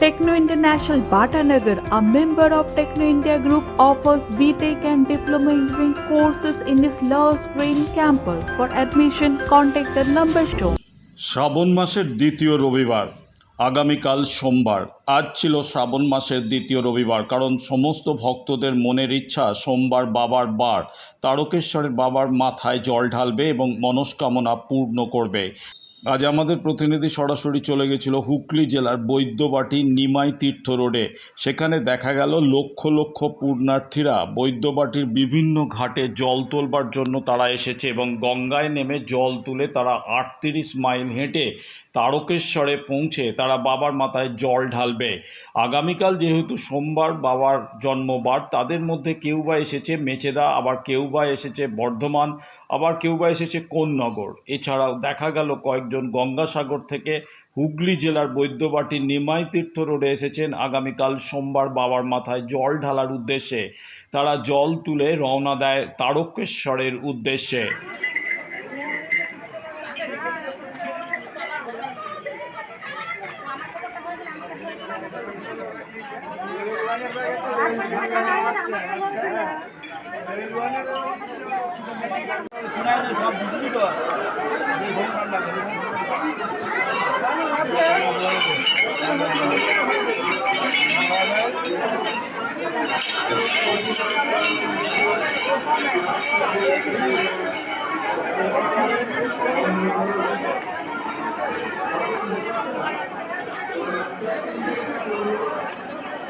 Techno International Bhatanagar, a member of Techno India Group, offers BTEC and Diploma Engineering courses in its Love Green campus. For admission, contact the number shown. শ্রাবণ মাসের দ্বিতীয় রবিবার আগামীকাল সোমবার আজ ছিল শ্রাবণ মাসের দ্বিতীয় রবিবার কারণ সমস্ত ভক্তদের মনের ইচ্ছা সোমবার বাবার বার তারকেশ্বরের বাবার মাথায় জল ঢালবে এবং মনস্কামনা পূর্ণ করবে আজ আমাদের প্রতিনিধি সরাসরি চলে গেছিল হুগলি জেলার বৈদ্যবাটি নিমাই তীর্থ রোডে। সেখানে দেখা গেল লক্ষ লক্ষ পূর্ণার্থীরা বৈদ্যবাটির বিভিন্ন ঘাটে জল তোলবার জন্য তারা এসেছে এবং গঙ্গায় নেমে জল তুলে তারা আটত্রিশ মাইল হেঁটে তারকেশ্বরে পৌঁছে তারা বাবার মাথায় জল ঢালবে। আগামীকাল যেহেতু সোমবার বাবার জন্মবার, তাদের মধ্যে কেউ বা এসেছে মেচেদা, আবার কেউ বা এসেছে বর্ধমান, আবার কেউ বা এসেছে কোন্নগর এছাড়াও দেখা গেল কয়েকজন গঙ্গাসাগর থেকে হুগলি জেলার বৈদ্যবাটির নিমাই তীর্থ রোডে এসেছেন। আগামীকাল সোমবার বাবার মাথায় জল ঢালার উদ্দেশ্যে। তারা জল তুলে রওনা দেয় তারকেশ্বরের উদ্দেশ্যে। Thank you.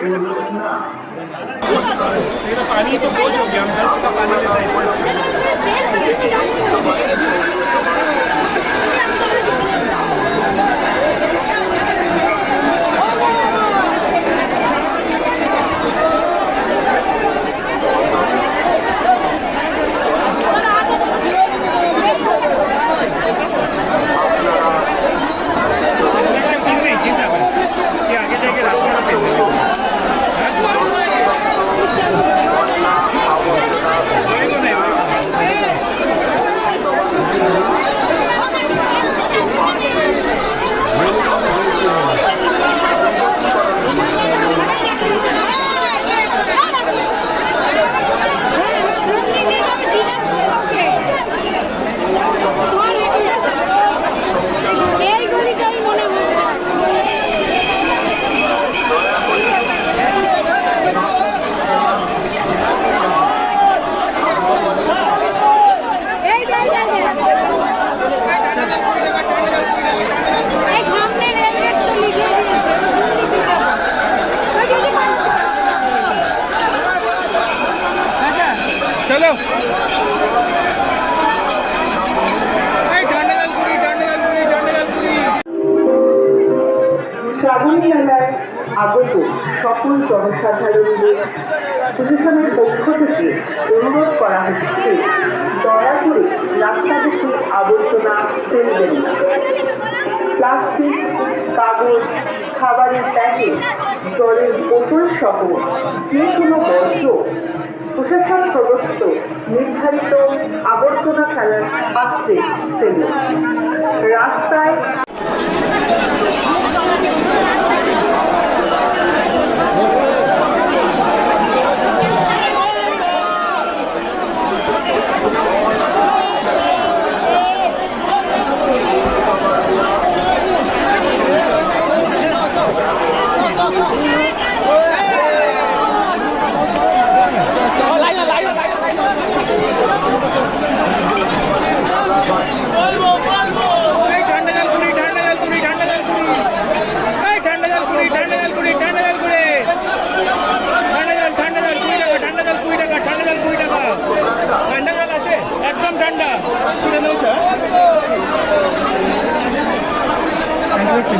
ਇਹਦਾ ਪਾਣੀ ਤੋਂ ਬਹੁਤ ਹੋ ਗਿਆ। ਅੰਦਰ ਦਾ ਪਾਣੀ ਦੇ ਟਾਈਪ ডান্ডালালপুরি শ্রাবণ মেলায় সকল জনসাধারণদের প্রশাসনের পক্ষ থেকে অনুরোধ করা হচ্ছে, দয়া করে রাস্তাঘাটে আবর্জনা ফেলবেন না। প্লাস্টিক, কাগজ, খাবারের প্যাকেট, জলের বোতল সহ যে কোনো বর্জ্য প্রশাসন প্রদত্ত নির্ধারিত আবর্জনা ফেলার পাত্রে ফেলুন। রাস্তায়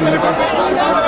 Obrigado.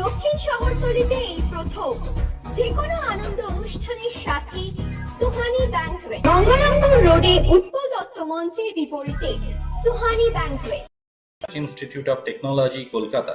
দক্ষিণ শহরতলিতে এই প্রথম। যে কোনো আনন্দ অনুষ্ঠানের সাথে সুহানি ব্যাংকুয়েট গঙ্গারামপুর রোডে উৎপল দত্ত মঞ্চের বিপরীতে Suhani banquet Institute of Technology, Kolkata,